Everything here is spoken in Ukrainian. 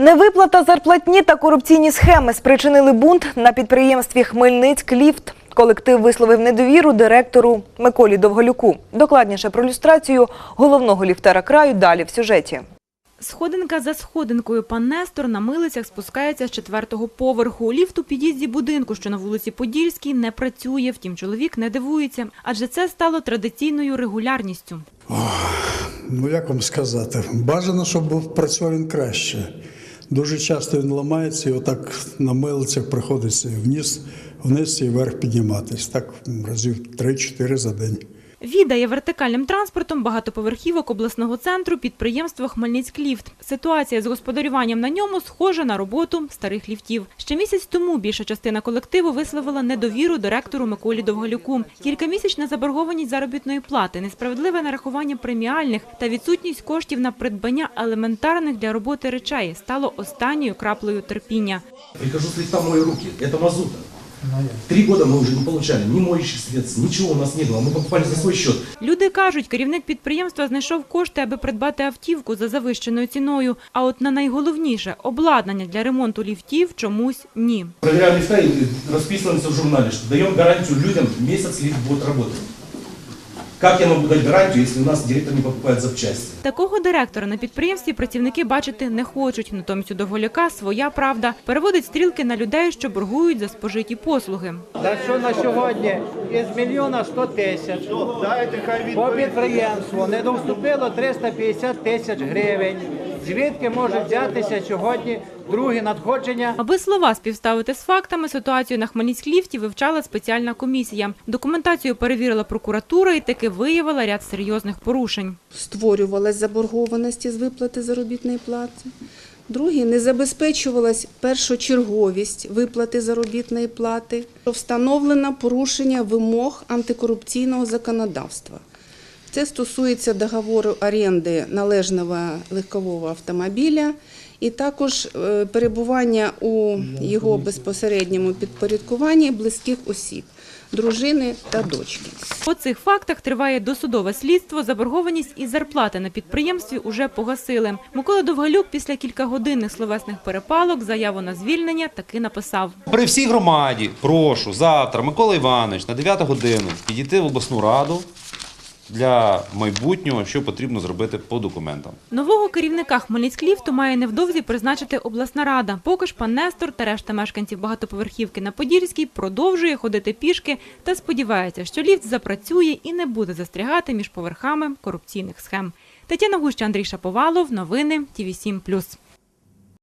Невиплата зарплатні та корупційні схеми спричинили бунт на підприємстві Хмельницьк-Ліфт. Колектив висловив недовіру директору Миколі Довголюку. Докладніше про люстрацію головного ліфтера краю далі в сюжеті. Сходинка за сходинкою пан Нестор на милицях спускається з четвертого поверху. Ліфт у під'їзді будинку, що на вулиці Подільській, не працює. Втім, чоловік не дивується, адже це стало традиційною регулярністю. Ну як вам сказати, бажано, щоб був працював він краще. Дуже часто він ламається і отак на милицях приходиться вниз, вниз і вверх підніматись. Так разів 3-4 за день. Відає вертикальним транспортом багатоповерхівок обласного центру підприємство Хмельницькліфт. Ситуація з господарюванням на ньому схожа на роботу старих ліфтів. Ще місяць тому більша частина колективу висловила недовіру директору Миколі Довголюку. Кількамісячна заборгованість заробітної плати, несправедливе нарахування преміальних та відсутність коштів на придбання елементарних для роботи речей стало останньою краплею терпіння. Прихожу с лифта, мою руки. Это мазута. Три года мы уже не получали ни моющих средств, ничего у нас не было. Мы покупали за свой счет. Люди кажуть, керівник підприємства знайшов кошти, аби придбати автівку за завищеною ціною. А от на найголовніше обладнання для ремонту ліфтів чомусь ні. Проверяем лифта и расписываемся в журнале, что даем гарантию людям, месяц лифт будет работать. Как я можу дати гарантію, якщо у нас директор не покупає запчасті? Такого директора на підприємстві працівники бачити не хочуть. Натомість у довголяка своя правда переводить стрілки на людей, що боргують за спожиті послуги. Та що на сьогодні із мільйона 100 тисяч по підприємству не доступило 350 тисяч гривень. Звідки може взятися сьогодні другі надходження? Аби слова співставити з фактами, ситуацію на Хмельницькій-ліфті вивчала спеціальна комісія. Документацію перевірила прокуратура і таки виявила ряд серйозних порушень. створювалась заборгованість з виплати заробітної плати. Друге, не забезпечувалась першочерговість виплати заробітної плати. Встановлено порушення вимог антикорупційного законодавства. Це стосується договору оренди належного легкового автомобіля і також е, перебування у його безпосередньому підпорядкуванні близьких осіб, дружини та дочки. По цих фактах триває досудове слідство. Заборгованість із зарплати на підприємстві уже погасили. Микола Довгалюк після кількагодинних словесних перепалок заяву на звільнення таки написав. При всій громаді прошу завтра Микола Іванович на 9 годину підійти в обласну раду для майбутнього, що потрібно зробити по документам. Нового керівника Хмельницькліфту має невдовзі призначити обласна рада. Поки ж пан Нестор та решта мешканців багатоповерхівки на Подільській продовжує ходити пішки та сподівається, що ліфт запрацює і не буде застрягати між поверхами корупційних схем. Тетяна Гуща, Андрій Шаповалов. Новини ТІВІ 7+.